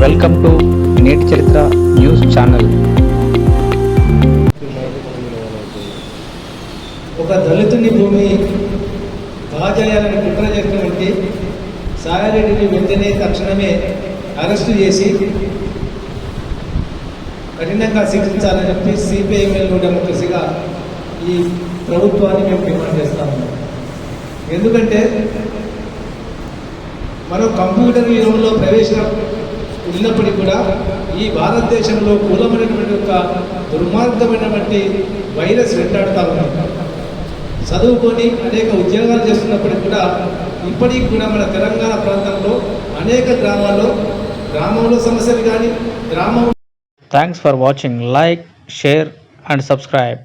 Welcome to నేటి చరిత్ర news channel. ఒక దళితుని భూమి కాజేయాలని కుట్ర చేసినటువంటి సాయారెడ్డిని వెంటనే తక్షణమే అరెస్టు చేసి కఠినంగా శిక్షించాలని చెప్పి సిపిఐఎంఎల్ డెమోక్రసీగా ఈ ప్రభుత్వాన్ని మేము డిమాండ్ చేస్తాము ఎందుకంటే మనం కంప్యూటర్ యుగంలో ప్రవేశం ఉన్నప్పటికీ కూడా ఈ భారతదేశంలో కూలమైనటువంటి ఒక దుర్మార్గమైనటువంటి వైరస్ వెంటాడుతూ ఉన్నాం చదువుకొని అనేక ఉద్యోగాలు చేస్తున్నప్పటికీ కూడా ఇప్పటికి కూడా మన తెలంగాణ ప్రాంతంలో అనేక గ్రామాల్లో గ్రామంలో సమస్యలు కానీ గ్రామం thanks for watching like share and subscribe